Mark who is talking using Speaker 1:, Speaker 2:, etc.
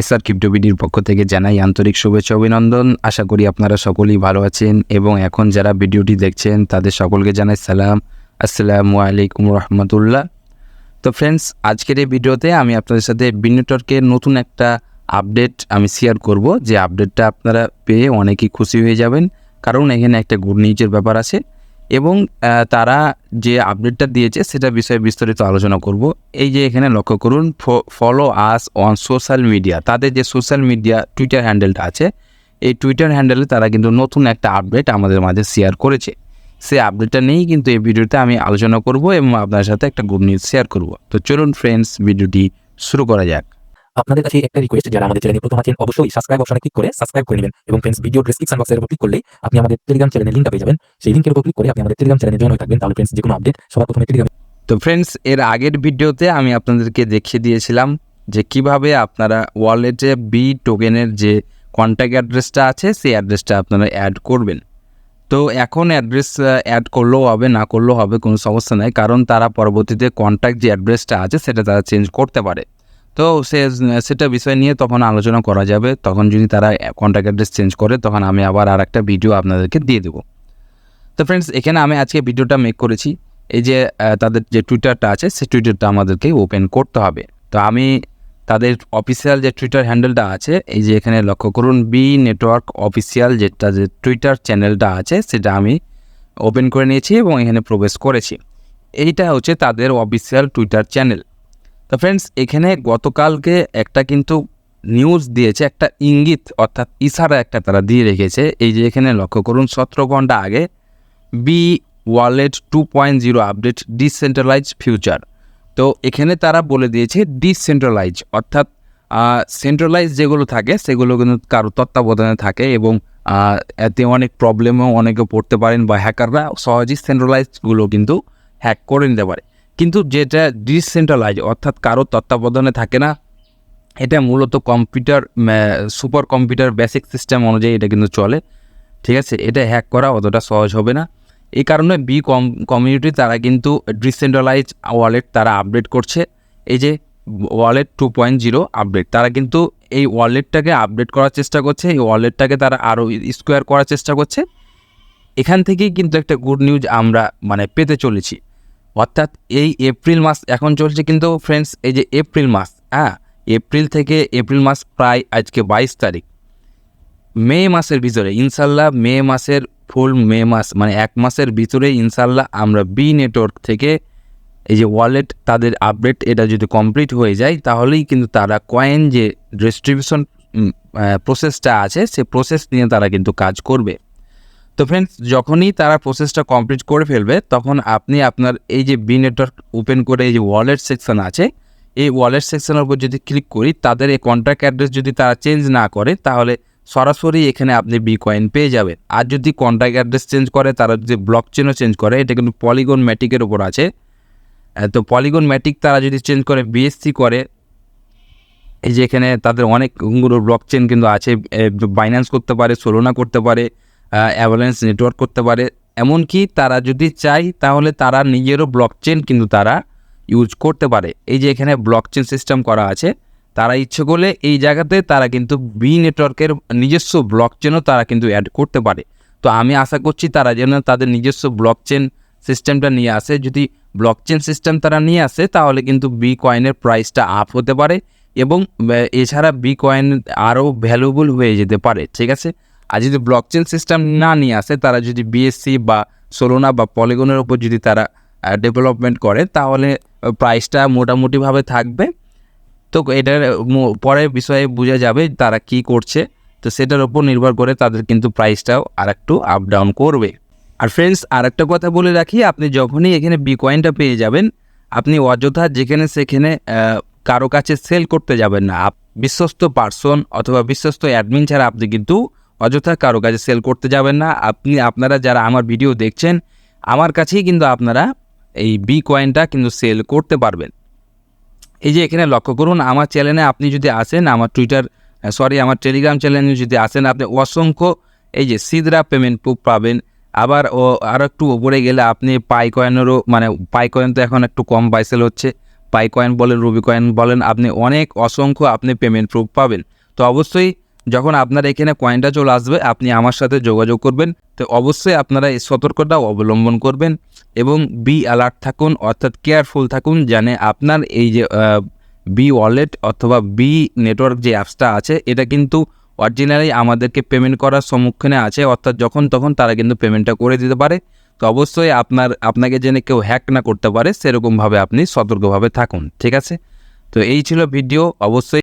Speaker 1: SR ক্রিপ্টোবিডির পক্ষ থেকে জানাই আন্তরিক শুভেচ্ছা অভিনন্দন। আশা করি আপনারা সকলেই ভালো আছেন এবং এখন যারা ভিডিওটি দেখছেন, তাদের সকলকে জানাই সালাম। আসসালামু আলাইকুম রহমতুল্লাহ। তো ফ্রেন্ডস আজকের এই ভিডিওতে আমি আপনাদের সাথে বিনেটরকের নতুন একটা আপডেট আমি শেয়ার করব। যে আপডেটটা আপনারা পেয়ে অনেকেই খুশি হয়ে যাবেন। কারণ এখানে একটা গুড নিউজের ব্যাপার আছে। এবং তারা যে আপডেটটা দিয়েছে সেটা বিষয়ে বিস্তারিত আলোচনা করব। এই যে এখানে লক্ষ্য করুন follow us on social media তাদের যে সোশ্যাল মিডিয়া টুইটার হ্যান্ডেলটা আছে, এই টুইটার হ্যান্ডেলে তারা কিন্তু নতুন একটা আপডেট আমাদের মাঝে শেয়ার করেছে। সেই আপডেটটা নিয়েই কিন্তু এই ভিডিওতে আমি আলোচনা করব এবং আপনার সাথে একটা গুড নিউজ শেয়ার করব। তো চলুন ফ্রেন্ডস ভিডিওটি শুরু করা যাক।
Speaker 2: আপনাদের কাছে একটা রিকোয়েস্ট যারা আমাদের চ্যানেলে প্রথম আছেন, অবশ্যই সাবস্ক্রাইব অপশনে ক্লিক করে সাবস্ক্রাইব করে নেবেন এবং ফ্রেন্ডস ভিডিও ডেসক্রিপশন বক্সের উপর ক্লিক করলে আপনি আমাদের টেলিগ্রাম চ্যানেলের লিঙ্কটা পেয়ে যাবেন। সেই লিঙ্কের উপর ক্লিক করে আপনি আমাদের টেলিগ্রাম চ্যানেলে জয়েন হয়ে থাকবেন। তাহলে ফ্রেন্ডস যে কোনো আপডেট সবার প্রথমে টেলিগ্রাম
Speaker 1: তো ফ্রেন্ডস এর আগের ভিডিওতে আমি আপনাদেরকে দেখিয়ে দিয়েছিলাম যে কীভাবে আপনারা ওয়ালেটে বি টোকেনের যে কন্ট্যাক্ট অ্যাড্রেসটা আছে, সেই অ্যাড্রেসটা আপনারা অ্যাড করবেন। তো এখন অ্যাড্রেস অ্যাড করলেও হবে, না করলেও হবে কোনো সমস্যা নাই, কারণ তারা পরবর্তীতে কন্ট্যাক্ট যে অ্যাড্রেসটা আছে, সেটা তারা চেঞ্জ করতে পারে। তো সে সেটা বিষয় নিয়ে তখন আলোচনা করা যাবে। তখন যদি তারা কন্ট্যাক্ট অ্যাড্রেস চেঞ্জ করে, তখন আমি আবার আর একটা ভিডিও আপনাদেরকে দিয়ে দেবো। তো ফ্রেন্ডস এখানে আমি আজকে ভিডিওটা মেক করেছি। এই যে তাদের যে টুইটারটা আছে, সে টুইটারটা আমাদেরকে ওপেন করতে হবে। তো আমি তাদের অফিসিয়াল যে টুইটার হ্যান্ডেলটা আছে, এই যে এখানে লক্ষ্য করুন বি নেটওয়ার্ক অফিসিয়াল যেটা যে টুইটার চ্যানেলটা আছে, সেটা আমি ওপেন করে নিয়েছি এবং এখানে প্রবেশ করেছি। এইটা হচ্ছে তাদের অফিসিয়াল টুইটার চ্যানেল তো ফ্রেন্ডস এখানে গতকালকে একটা কিন্তু নিউজ দিয়েছে, একটা ইঙ্গিত, অর্থাৎ ইশারা একটা তারা দিয়ে রেখেছে। এই যে এখানে লক্ষ্য করুন, সতেরো ঘণ্টা আগে B wallet two point zero update decentralize future তো এখানে তারা বলে দিয়েছে ডিসেন্ট্রালাইজ অর্থাৎ সেন্ট্রালাইজ যেগুলো থাকে, সেগুলো কিন্তু কারও তত্ত্বাবধানে থাকে এবং এতে অনেক প্রবলেমও অনেকে পড়তে পারেন বা হ্যাকাররা সহজেই সেন্ট্রালাইজগুলো কিন্তু হ্যাক করে নিতে পারে। কিন্তু যেটা ডিসেন্ট্রালাইজ অর্থাৎ কারও তত্ত্বাবধানে থাকে না, এটা মূলত computer super computer basic system অনুযায়ী এটা কিন্তু চলে। ঠিক আছে? এটা হ্যাক করা অতটা সহজ হবে না। এই কারণে বি কম কমিউনিটি তারা কিন্তু ডিসেন্ট্রালাইজ ওয়ালেট তারা আপডেট করছে। এই যে wallet two point zero update তারা কিন্তু এই ওয়ালেটটাকে আপডেট করার চেষ্টা করছে, এই ওয়ালেটটাকে তারা আরও স্কোয়ার করার চেষ্টা করছে। এখান থেকেই কিন্তু একটা গুড নিউজ আমরা মানে পেতে চলেছি। অর্থাৎ এই এপ্রিল মাস এখন চলছে কিন্তু ফ্রেন্ডস এই যে এপ্রিল মাস হ্যাঁ এপ্রিল থেকে এপ্রিল মাস প্রায় আজকে বাইশ তারিখ। মে মাসের ভিতরে ইনশাল্লাহ মে মাসের ফুল মে মাস মানে এক মাসের ভিতরে ইনশাল্লাহ আমরা বি নেটওয়ার্ক থেকে এই যে ওয়ালেট তাদের আপডেট এটা যদি কমপ্লিট হয়ে যায়, তাহলেই কিন্তু তারা কয়েন যে ডিস্ট্রিবিউশন প্রসেসটা আছে, সে প্রসেস নিয়ে তারা কিন্তু কাজ করবে। তো ফ্রেন্ডস যখনই তারা প্রসেসটা কমপ্লিট করে ফেলবে, তখন আপনি আপনার এই যে বি নেটওয়ার্ক ওপেন করে এই যে ওয়ালেট সেকশন আছে, এই ওয়ালেট সেকশনের উপর যদি ক্লিক করি, তাদের এই কন্ট্রাক্ট অ্যাড্রেস যদি তারা চেঞ্জ না করে, তাহলে সরাসরি এখানে আপনি বি কয়েন পেয়ে যাবেন। আর যদি কন্ট্যাক্ট অ্যাড্রেস চেঞ্জ করে, তারা যদি ব্লক চেনও চেঞ্জ করে, এটা কিন্তু পলিগন ম্যাটিকের উপর আছে। তো পলিগন ম্যাটিক তারা যদি চেঞ্জ করে বিএসসি করে, এই যে এখানে তাদের অনেকগুলো ব্লক চেন কিন্তু আছে বাইন্যান্স করতে পারে সোলোনা করতে পারে অ্যাভালেন্স নেটওয়ার্ক করতে পারে। এমনকি তারা যদি চায়, তাহলে তারা নিজেরও ব্লক চেন কিন্তু তারা ইউজ করতে পারে। এই যে এখানে ব্লক চেন সিস্টেম করা আছে, তারা ইচ্ছে করলে এই জায়গাতে তারা কিন্তু বি নেটওয়ার্কের নিজস্ব ব্লক চেনও তারা কিন্তু অ্যাড করতে পারে। তো আমি আশা করছি তারা যেন তাদের নিজস্ব ব্লক চেন সিস্টেমটা নিয়ে আসে। যদি ব্লক চেন সিস্টেম তারা নিয়ে আসে, তাহলে কিন্তু বি কয়েনের প্রাইসটা আপ হতে পারে এবং এছাড়া বি কয়েন আরও ভ্যালুবল হয়ে যেতে পারে, ঠিক আছে? আর যদি ব্লক চেন সিস্টেম না নিয়ে আসে, তারা যদি বিএসসি বা সোলোনা বা পলিগনের উপর যদি তারা ডেভেলপমেন্ট করে, তাহলে প্রাইসটা মোটামুটিভাবে থাকবে। তো এটার পরে বিষয়ে বোঝা যাবে তারা কি করছে। তো সেটার উপর নির্ভর করে তাদের কিন্তু প্রাইসটাও আর একটু আপ ডাউন করবে। আর ফ্রেন্ডস আর একটা কথা বলে রাখি, আপনি যখনই এখানে বি কয়েনটা পেয়ে যাবেন, আপনি অযথা যেখানে সেখানে কারও কাছে সেল করতে যাবেন না। বিশ্বস্ত পার্সন অথবা বিশ্বস্ত অ্যাডমিন ছাড়া আপনি কিন্তু অযথা কারও কাছে সেল করতে যাবেন না। আপনি, আপনারা যারা আমার ভিডিও দেখছেন, আমার কাছেই কিন্তু আপনারা এই বি কয়েনটা কিন্তু সেল করতে পারবেন। এই যে এখানে লক্ষ্য করুন, আমার চ্যানেলে আপনি যদি আসেন, আমার টুইটার সরি আমার টেলিগ্রাম চ্যানেলে যদি আসেন, আপনি অসংখ্য এই যে সিদরা পেমেন্ট প্রুফ পাবেন। আবার ও আরও একটু ওপরে গেলে আপনি পাই কয়েনেরও মানে পাই কয়েন তো এখন একটু কম বাইসেল হচ্ছে। পাই কয়েন বলেন রুবি কয়েন বলেন, আপনি অনেক অসংখ্য আপনি পেমেন্ট প্রুফ পাবেন। তো অবশ্যই যখন আপনার এখানে কয়েনটা চলে আসবে, আপনি আমার সাথে যোগাযোগ করবেন। তো অবশ্যই আপনারা এই সতর্কতা অবলম্বন করবেন এবং বি অ্যালার্ট থাকুন, অর্থাৎ কেয়ারফুল থাকুন জানে আপনার এই যে বি ওয়ালেট অথবা বি নেটওয়ার্ক যে অ্যাপসটা আছে, এটা কিন্তু অরিজিনালি আমাদেরকে পেমেন্ট করার সম্মুখীনে আছে, অর্থাৎ যখন তখন তারা কিন্তু পেমেন্টটা করে দিতে পারে। তো অবশ্যই আপনার, আপনাকে জেনে কেউ হ্যাক না করতে পারে, সেরকমভাবে আপনি সতর্কভাবে থাকুন, ঠিক আছে? তো এই ছিল ভিডিও অবশ্যই